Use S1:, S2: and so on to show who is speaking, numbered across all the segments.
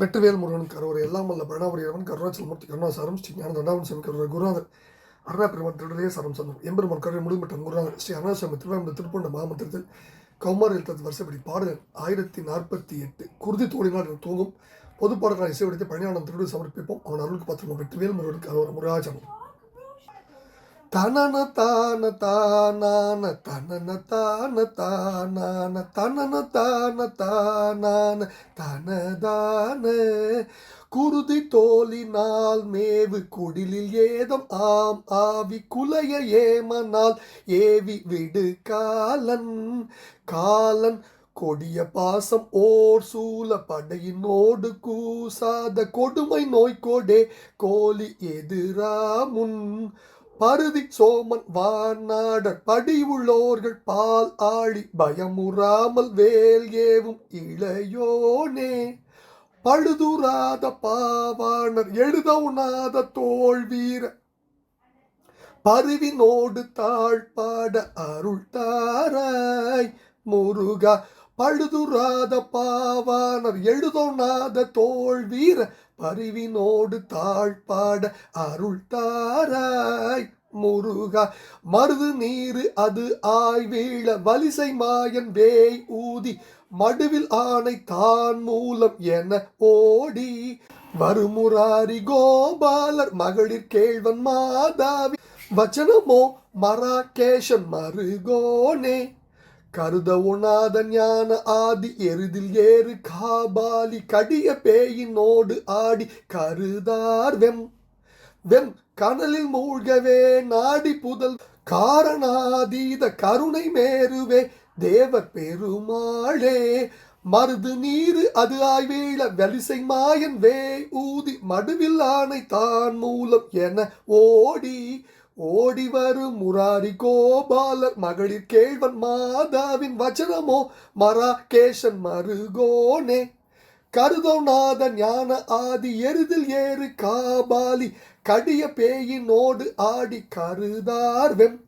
S1: வெற்றிவேல் முருகன் கருவறை எல்லாம் வல்ல பிரணாபுரியவன் கருணாச்சலமூர்த்தி கருணாசாரம் ஸ்ரீ ஞான தண்டாமன் கருவறை குருநாதர் அருணா பெருமான் திருடலே சரம் சந்தம் எம்பெருமான் கருவை முடிமட்டம் குருநாதர் ஸ்ரீ அருணாசாமி திருவாரூர் திருப்பண்ட மாமந்திரத்தில் கௌமார் எழுத்தது வருஷப்படி பாடல் ஆயிரத்தி நாற்பத்தி எட்டு குருதி தோழினால் தூங்கும். பொது பாடல்களை இசைவடித்து பணியாளன் திருடு சமர்ப்பிப்போம். அவன் அருளுக்கு பத்திரமா? வெற்றிவேல் முருகனுக்கு அவர் முருகாச்சலம் தனன தான தானான தனன தான தானான தனன தான தானான தனதான. குருதி தோலினால் மேவு குடிலில் ஏதம் ஆம் ஆவி குலைய ஏமனால் ஏவி விடு காலன். காலன் கொடிய பாசம் ஓர் சூல படையினோடு கூசாத கொடுமை நோய்கோடே கோலி எதிரா முன். பருதி சோமன் வானாடர் படிவுள்ளோர்கள் பால் ஆழி பயமுறாமல் வேல் ஏவும் இளையோனே. பழுதுராத பாவாணர் எழுத உணாத தோல் வீர. பருவினோடு தாழ்பாட அருள் தாராய். முருகா பழுதுராத பாவாணர் எழுதொணாத தோல் வீர. பரிவினோடு தாழ்பாட அருள் தாராய் முருகா. மருது நீரு அது ஆய்வீழ வலிசை மாயன் வேய் ஊதி. மடுவில் ஆணை தான் மூலம் என ஓடி. வருமுராரி கோபாலர் மகளிர் கேழ்வன் மாதாவி. வச்சனமோ மராகேஷன் மருகோனே. கருத உணாத ஞான ஆதி எருதில் ஏறு காபாலி கடிய பேயினோடு ஆடி கருதார் வெம். வெம் கனலில் மூழ்கவே நாடி புதல் காரணாதீத கருணை மேருவே தேவ பெருமாளே. மருது நீரு அது ஆய்வீழ வலிசை மாயன் வே ஊதி மடுவில் ஆணை தான் மூலம் என ஓடி ஓடி வரும் முராரி கோபாலர் மகளிர் கேழ்வன் மாதாவின் வச்சனமோ மரா கேசன் மருகோனே. கருதோநாத ஞான ஆதி எருதில் ஏறு காபாலி கடிய பேயினோடு ஆடி கருதார் வெம்.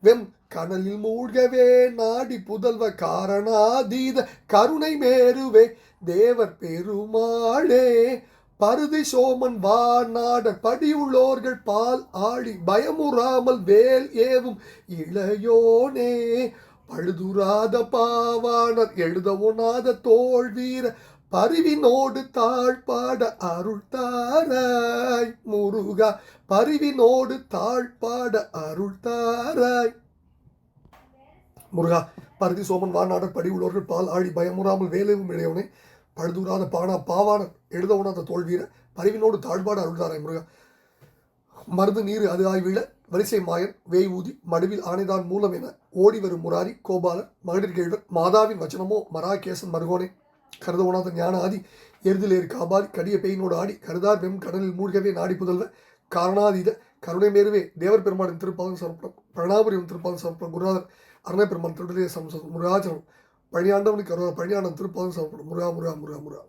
S1: வெம் கனலில் மூழ்கவே நாடி புதல்வ காரணாதீத கருணை மேருவே தேவர் பெருமாளே. பருதி சோமன் வா நாடர் படியுள்ளோர்கள் பால் ஆழி பயமுறாமல் வேல் ஏவும் இளையோனே பழுதுராத பாவாணர் எழுத உணாத தோல் வீர பரிவினோடு தாழ்பாட அருள் தாராய். முருகா பரிவினோடு தாழ்பாட அருள் தாராய். முருகா பருதி சோமன் வாநாடர் படி உள்ளவர்கள் பால் ஆழி பயமுறாமல் வேலையும் இளையவனே பழுதூராத பானா பாவாணர் எழுத உணாத தோல்வீர பரிவினோடு தாழ்பாடு அருள்தாரை முருகா. மருந்து நீர் அது ஆய்வீழ வரிசை மாயன் வேய் ஊதி மடுவில் ஆணைதான் மூலம் என ஓடி வரும் முராரி கோபாலன் மகளிர் கேழ்வர் மாதாவின் வச்சனமோ மராகேசன் மருகோனே. கருத உணாத ஞான ஆதி எருதிலேறு காபாலி கடிய பெயினோடு ஆடி கருதார் வெம் கடலில் மூழ்கவே நாடி புதல்வ. காரணாதீத கருணை மேருவே தேவர் பெருமானின் திருப்பாதம் சமர்ப்பணம். பிரணாபுரியின் திருப்பாதம் சமர்ப்பணம். குருநாதர் அருணை பெருமான் திருடலே சம்சம் முருகாச்சலம் பழியாண்டவனுக்கு அருவா பழியாண்டம் திருப்பாதம் சாப்பிடும். முருகா முருகா முருகா முருகா.